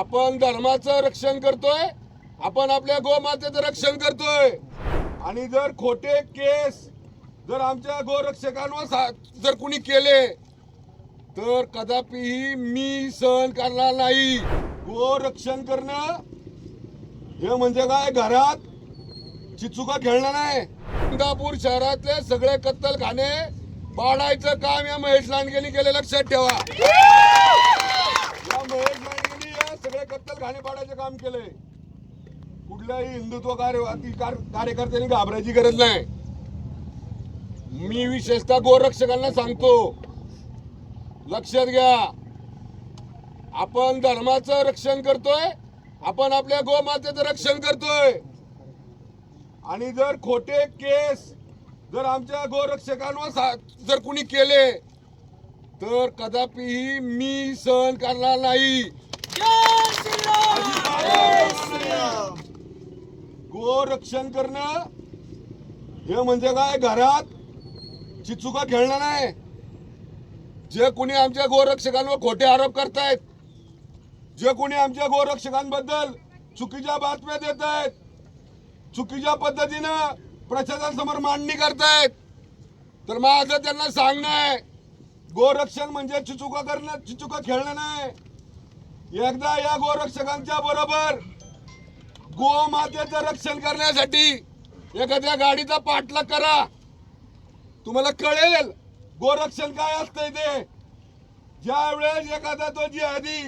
आपण धर्माचं रक्षण करतोय आपण आपल्या गोमातेचं रक्षण करतोय. आणि जर खोटे केस जर आमच्या गोरक्षकांवर जर कुणी केले तर कदापिही मी सहन करणार नाही. गोरक्षण करणं हे म्हणजे काय? घरात चिचुका खेळणार नाही. सिंगापूर शहरातले सगळे कत्तलखाने पाडायचं काम या महेश लांडगेनी केले लक्षात ठेवा या महेश लांडगेनी या सगळे कत्तलखाने पाडायचं काम केलंय. कुठल्याही हिंदुत्व कार्य कार्यकर्त्यांनी घाबरायची गरज नाही. मी विशेषतः गोरक्षकांना सांगतो लक्षात घ्या. आपण धर्माचं रक्षण करतोय आपण आपल्या गोमातेचं रक्षण करतोय. आणि जर खोटे केस जर आमच्या गोरक्षकांवर जर कुणी केले तर कदापिही मी सहन करणार नाही. रक्षण करणं हे म्हणजे काय? घरात चिचुका खेळणं नाही जे कोणी आमच्या गोरक्षकांवर खोटे आरोप करतायत जे कोणी आमच्या गोरक्षकांबद्दल चुकीच्या बातम्या देत आहेत चुकीच्या पद्धतीनं प्रशासनासमोर मांडणी करतायत तर माझं त्यांना सांगणं आहे गोरक्षण म्हणजे चिचुका करणं चिचुका खेळणं नाही एकदा या गोरक्षकांच्या बरोबर गोमातेचं रक्षण करण्यासाठी एखाद्या गाडीचा पाठलाग करा. तुम्हाला कळेल गोरक्षण काय असतंय ते. ज्या वेळेस एखादा तो जिहादी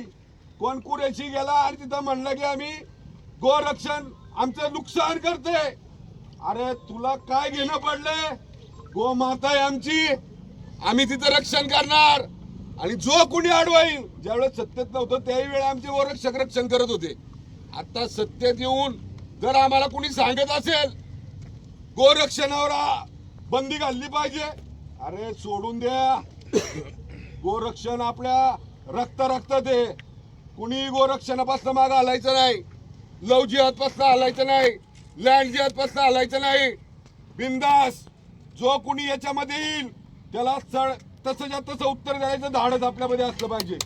कोण कुरेशी गेला आणि तिथं म्हणलं की आम्ही गोरक्षण आमचं नुकसान करते अरे तुला काय घेणं पडलंय? गोमाता आहे आमची. आम्ही तिथं रक्षण करणार. आणि जो कुणी अडवाईल ज्यावेळेस सत्तेत नव्हतं त्याही वेळेस आमचे गोरक्षक रक्षण करत होते. आता सत्तेत येऊन जर आम्हाला कुणी सांगत असेल गोरक्षणावर बंदी घालली पाहिजे. अरे सोडून द्या. गोरक्षण आपल्या रक्त रक्त दे. कुणी गोरक्षणापासून मागं हलायचं नाही. लव जिहादपासून हलायचं नाही. लँड जिहादपासून हलायचं नाही. बिंदास. जो कुणी याच्यामध्ये येईल त्याला सळ तसंच्या तसं उत्तर द्यायचं धाडच आपल्यामध्ये असलं पाहिजे.